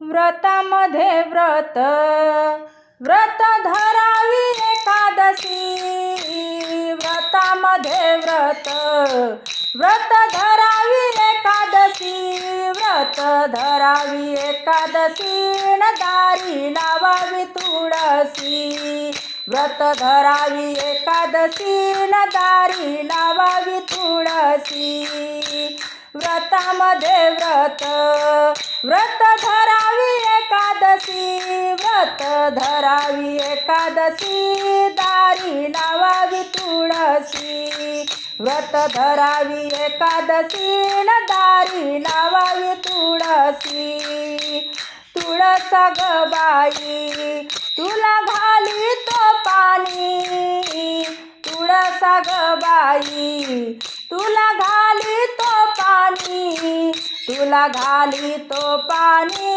व्रतामध्ये व्रत व्रत धरावी एकादशी व्रतामध्ये व्रत व्रत धरावी एकादशी व्रत धरावी एकादशी न दारी लावावी तुळसी व्रत धरावी एकादशी न दारी लावावी तुळसी व्रतामध्ये व्रत. व्रत धरावी एकादशी. व्रत धरावी एकादशी. दारी लावावी तुळशी. व्रत धरावी एकादशी न दारी लावावी तुळशी. तुळसा बाई तुला घाली तो पाणी. तुळस बाई तुला घाली तो तिला घाली तो पाणी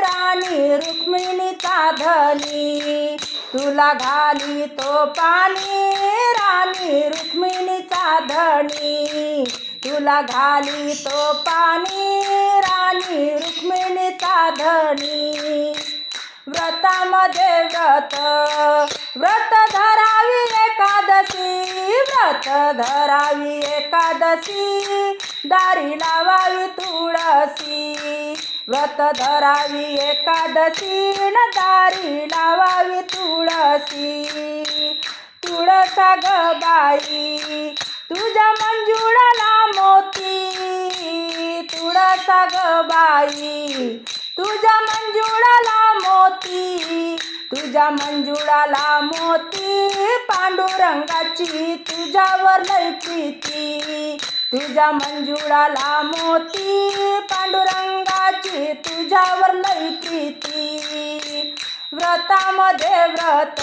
राणी रुक्मिणीचा धनी तुला घाली तो पाणी राणी रुक्मिणीचा धनी तुला घाली तो पाणी राणी रुक्मिणीचा धनी व्रतामध्ये व्रत व्रत धरावी एकादशी व्रत धरावी एकादशी. दारी लावावी तू व्रत धरावी एकादशी दारी लावावी तुळसी तुळसा ग बाई तुझ्या मंजुळाला मोती. तुळसा ग बाई तुझ्या मंजुळाला मोती. तुझ्या मंजुळाला मोती पांडुरंगाची तुझ्यावर लय प्रीती. तुझ्या मंजुळाला मोती पांडुरंगाची तुझ्यावर लई प्रीती. व्रतामध्ये व्रत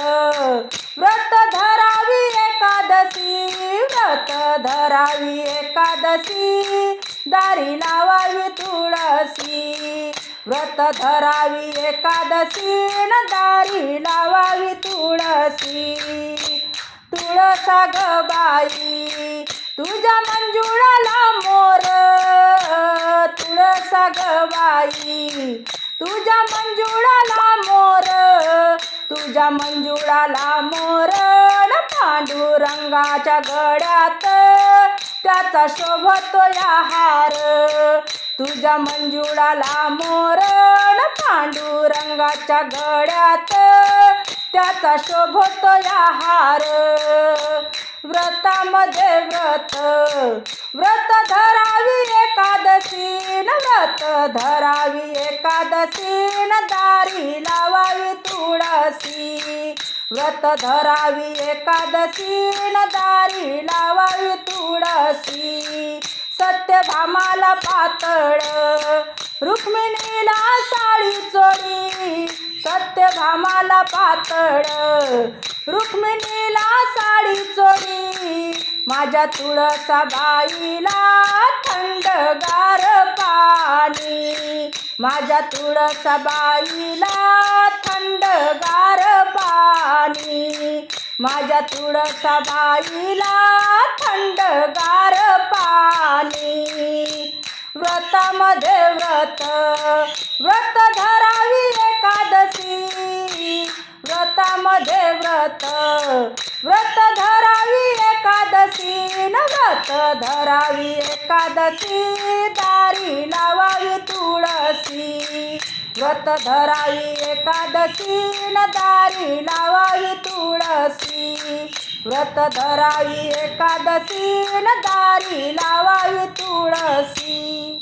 व्रत धरावी एकादशी व्रत धरावी एकादशी. दारी लावावी तुळसी व्रत धरावी एकादशी न दारी लावावी तुळसी तुळसा ग बाई तुझ्या मंजुळाला मोर तुझ्या मंजुळाला मोर. पांडुरंगाच्या गड्यात त्याचा शोभतो या हार. तुझ्या मंजुळाला मोर न पांडुरंगाच्या गड्यात त्याचा शोभतो या हार. व्रतामध्ये व्रत व्रत धरावी व्रत धरावी एकादशी न दारी लावावी तुळसी व्रत धरावी एकादशी न दारी लावावी तुळसी सत्यभामाला पातळ रुक्मिणीला साळी चोळी सत्यभामाला पातळ रुक्मिणीला साडी चोळी माझ्या तुळसा बाईला थंडगार माझ्या तुळसा बाईला थंडगार पाणी. माझ्या तुळसा बाईला थंडगार पाणी. व्रतामध्ये व्रत व्रत धरावी एकादशी. व्रतामध्ये व्रत व्रत धरावी एकादशी. न व्रत धरावी एकादशी दारी लावावी तू व्रत धराई एकादशी न दारी लावावी तुळसी व्रत धराई एकादशी न दारी लावावी तुळसी